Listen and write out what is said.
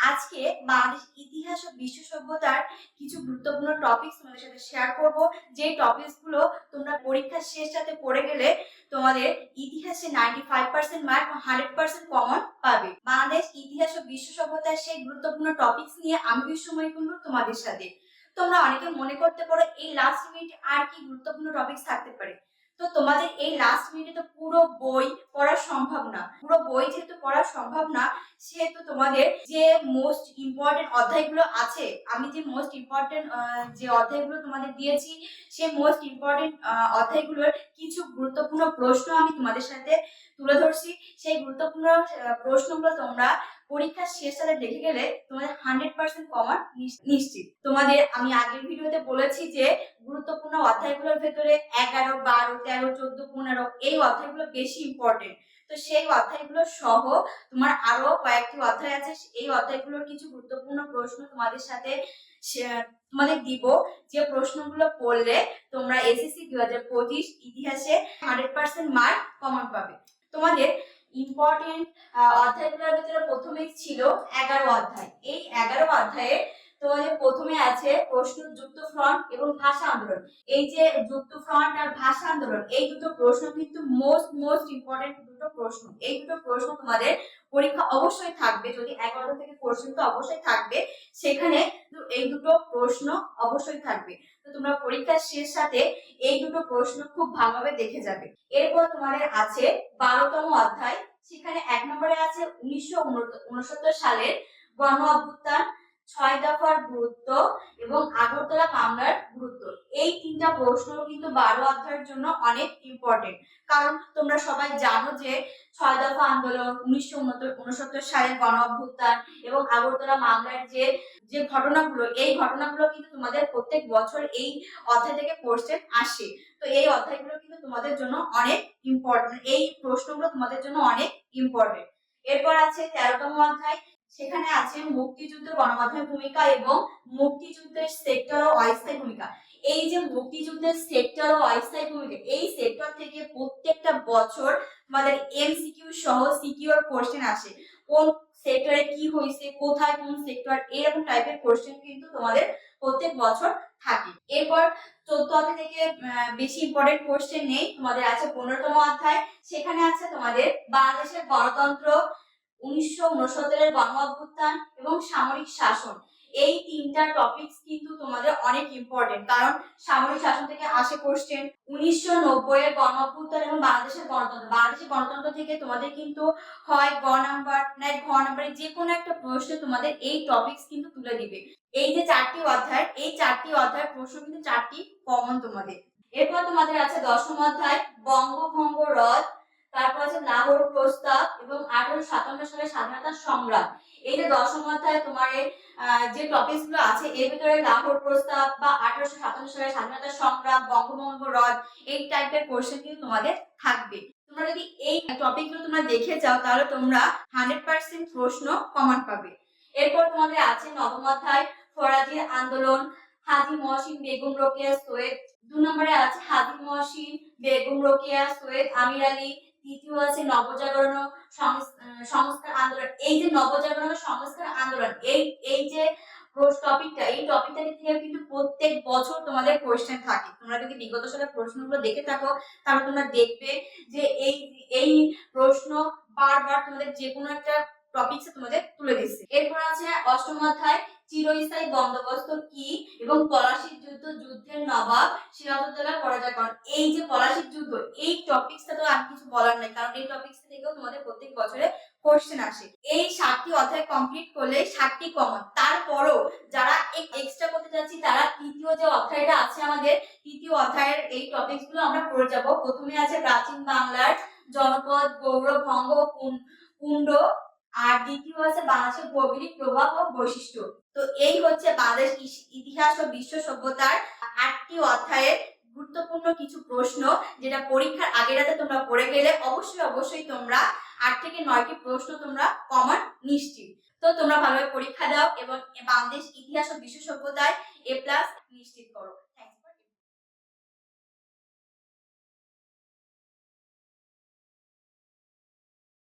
আজকে বাংলাদেশ ইতিহাস ও বিশ্ব সভ্যতার কিছু গুরুত্বপূর্ণ টপিকস তোমাদের সাথে শেয়ার করব। যে তোমরা পরীক্ষার শেষ সাথে পড়ে গেলে তোমাদের ইতিহাসে ninety five percent mark hundred percent common পাবে। বাংলাদেশ ইতিহাস ও বিশ্ব সভ্যতার সেই গুরুত্বপূর্ণ টপিকস নিয়ে আমি বিশ্বময় কুন্ডু তোমাদের সাথে। তোমরা অনেকে মনে করতে পারো এই লাস্ট মিনিট আর কি গুরুত্বপূর্ণ টপিকস থাকতে পারে। তো তোমাদের এই লাস্ট মিনিটে তো পুরো বই পড়া সম্ভব না। পুরো বই যেহেতু পড়া সম্ভব না, সেহেতু তোমাদের যে মোস্ট ইম্পর্টেন্ট অধ্যায়গুলো আছে, আমি যে মোস্ট ইম্পর্টেন্ট যে অধ্যায়গুলো তোমাদের দিয়েছি, সেই মোস্ট ইম্পর্টেন্ট অধ্যায়গুলোর কিছু গুরুত্বপূর্ণ প্রশ্ন আমি তোমাদের সাথে তুলে ধরছি। সেই গুরুত্বপূর্ণ প্রশ্নগুলো তোমরা পরীক্ষার শেষ সাথে দেখে গেলে তোমাদের হান্ড্রেড পার্সেন্ট কমন নিশ্চিত। তোমাদের, আমি আগের ভিডিওতে বলেছি যে গুরুত্বপূর্ণ অধ্যায়গুলোর ভেতরে এগারো, বারো, তেরো, চোদ্দ, পনেরো এই অধ্যায়গুলো বেশি ইম্পর্টেন্ট তো সেই অধ্যায়গুলো সহ তোমার আরও কয়েকটি অধ্যায় আছে। এই অধ্যায়গুলোর কিছু গুরুত্বপূর্ণ প্রশ্ন তোমাদের সাথে তোমাদের দিব। যে প্রশ্নগুলো পড়লে তোমরা এসএসসি দুই হাজার পঁচিশ ইতিহাসে হান্ড্রেড পার্সেন্ট মার্ক কমন পাবে। তোমাদের ইম্পর্টেন্ট অধ্যায়গুলোর ভিতরে প্রথমেই ছিল এগারো অধ্যায়। এই এগারো অধ্যায়ে তোমাদের প্রথমে আছে প্রশ্ন যুক্ত ফ্রন্ট এবং ভাষা আন্দোলন। এই যে যুক্ত ফ্রন্ট আর ভাষা আন্দোলন, এই দুটো প্রশ্ন কিন্তু মোস্ট মোস্ট ইম্পর্টেন্ট দুটো প্রশ্ন। এই দুটো প্রশ্ন তোমাদের পরীক্ষা অবশ্যই থাকবে, যদি এগারো থেকে কোশ্চেন তো অবশ্যই থাকবে, সেখানে এই দুটো প্রশ্ন অবশ্যই থাকবে। তো তোমরা পরীক্ষার শেষ সাথে এই দুটো প্রশ্ন খুব ভালোভাবে দেখে যাবে। এরপর তোমাদের আছে বারোতম অধ্যায়। সেখানে এক নম্বরে আছে উনিশশো উনসত্তর সালের গণ অভ্যুত্থান। ছয় দফার গুরুত্ব এবং আগরতলা মামলার গুরুত্ব। এই তিনটা প্রশ্ন কিন্তু বারো অধ্যায়ের জন্য অনেক ইম্পর্টেন্ট কারণ তোমরা সবাই জানো যে ছয় দফা আন্দোলন, উনিশশো উনসত্তর সালের গণ অভ্যুত্থান এবং আগরতলা মামলার যে যে ঘটনাগুলো, এই ঘটনাগুলো কিন্তু তোমাদের প্রত্যেক বছর এই অধ্যায় থেকে কোশ্চেন আসে। তো এই অধ্যায়গুলো কিন্তু তোমাদের জন্য অনেক ইম্পর্টেন্ট এই প্রশ্নগুলো তোমাদের জন্য অনেক ইম্পর্টেন্ট এরপর আছে তেরোতম অধ্যায় সেখানে আছে মুক্তিযুদ্ধ গণমাধ্যমের ভূমিকা এবং মুক্তিযুদ্ধের সেক্টর ও অস্থায়ী ভূমিকা। এই যে মুক্তিযুদ্ধের সেক্টর ও অস্থায়ী ভূমিকা, এই সেক্টর থেকে প্রত্যেকটা বছর তোমাদের এমসিকিউ সহ সিকিউর কোশ্চেন আসে। কোন সেক্টরে কি হয়েছে, কোথায় কোন সেক্টর এরকম টাইপের কোশ্চেন কিন্তু তোমাদের প্রত্যেক বছর থাকে। এরপর চোদ্দ অধ্যায় থেকে বেশি ইম্পর্টেন্ট কোশ্চেন নেই। তোমাদের আছে পনেরোতম অধ্যায়। সেখানে আছে তোমাদের বাংলাদেশের গণতন্ত্র উনিশশো উনসত্তরের গণ অভ্যুত্থান এবং সামরিক শাসন। এই তিনটা টপিকস কিন্তু তোমাদের অনেক ইম্পর্টেন্ট কারণ সামরিক শাসন থেকে আসে কোশ্চেন উনিশশো নব্বই এর গণ অভ্যুত্থান এবং বাংলাদেশের গণতন্ত্র। বাংলাদেশের গণতন্ত্র থেকে তোমাদের কিন্তু হয় গ নাম্বার না ঘ নাম্বারে যে কোনো একটা প্রশ্ন তোমাদের এই টপিকস কিন্তু তুলে দিবে। এই যে চারটি অধ্যায়, এই চারটি অধ্যায়ের প্রশ্ন কিন্তু চারটি কমন তোমাদের। এরপর তোমাদের আছে দশম অধ্যায়, বঙ্গভঙ্গ রদ তারপর আছে লাহোর প্রস্তাব এবং আঠারোশো সাতান্ন সালের স্বাধীনতা সংগ্রাম। এই যে দশম অধ্যায় তোমার যে গুলো আছে, এর ভিতরে লাহোর প্রস্তাব বা আঠারোশো সাতান্ন স্বাধীনতা সংগ্রাম, বঙ্গভঙ্গ এই টাইপের কিন্তু তোমাদের থাকবে। তোমরা যদি এই টপিকগুলো তোমরা দেখে যাও, তাহলে তোমরা হান্ড্রেড পার্সেন্ট প্রশ্ন কমন পাবে। এরপর তোমাদের আছে নবম অধ্যায় ফরাজির আন্দোলন, হাজি মহসিন বেগম রোকেয়া, সৈয়দ। দু নম্বরে আছে হাজি মহসিন বেগম রোকেয়া, সৈয়দ আমির আলী তৃতীয় আছে নবজাগরণ সংস্কার আন্দোলন। এই যে নবজাগরণ সংস্কার আন্দোলন, এই এই যে টপিকটা এই টপিকটা থেকে কিন্তু প্রত্যেক বছর তোমাদের কোশ্চেন থাকে। তোমরা যদি বিগত সালের প্রশ্নগুলো দেখে থাকো, তাহলে তোমরা দেখবে যে এই এই প্রশ্ন বারবার তোমাদের যে কোনো একটা টপিকসে তোমাদের তুলে দিচ্ছে এরপর আছে অষ্টম অধ্যায় চিরস্থায়ী বন্দোবস্ত কি এবং পলাশির যুদ্ধ, যুদ্ধের নবাব সিরাজউদ্দৌলার পরাজয়করণ এই যে পলাশির যুদ্ধ, এই টপিকসটা তো আর কিছু বলার নাই, কারণ এই টপিকস থেকেও তোমাদের প্রত্যেক বছরে কোশ্চেন আসে। এই সাতটি অধ্যায় কমপ্লিট করলে সাতটি কমন তারপরও যারা এক্সট্রা করতে যাচ্ছি, তারা তৃতীয় যে অধ্যায়টা আছে আমাদের, তৃতীয় অধ্যায়ের এই টপিকসগুলো আমরা পড়ে যাব। প্রথমে আছে প্রাচীন বাংলার জনপদ, গৌরব, ভঙ্গ কুণ্ড। আর দ্বিতীয় হচ্ছে বাংলাদেশের ভৌগোলিক প্রভাব ও বৈশিষ্ট্য। তো এই হচ্ছে বাংলাদেশ ইতিহাস ও বিশ্ব সভ্যতার আটটি অধ্যায়ের গুরুত্বপূর্ণ কিছু প্রশ্ন, যেটা পরীক্ষার আগের রাতে তোমরা পড়ে গেলে অবশ্যই অবশ্যই তোমরা আট থেকে নয়টি প্রশ্ন তোমরা কমন নিশ্চিত। তো তোমরা ভালোভাবে পরীক্ষা দাও এবং বাংলাদেশ ইতিহাস ও বিশ্ব সভ্যতায় এ প্লাস নিশ্চিত করো।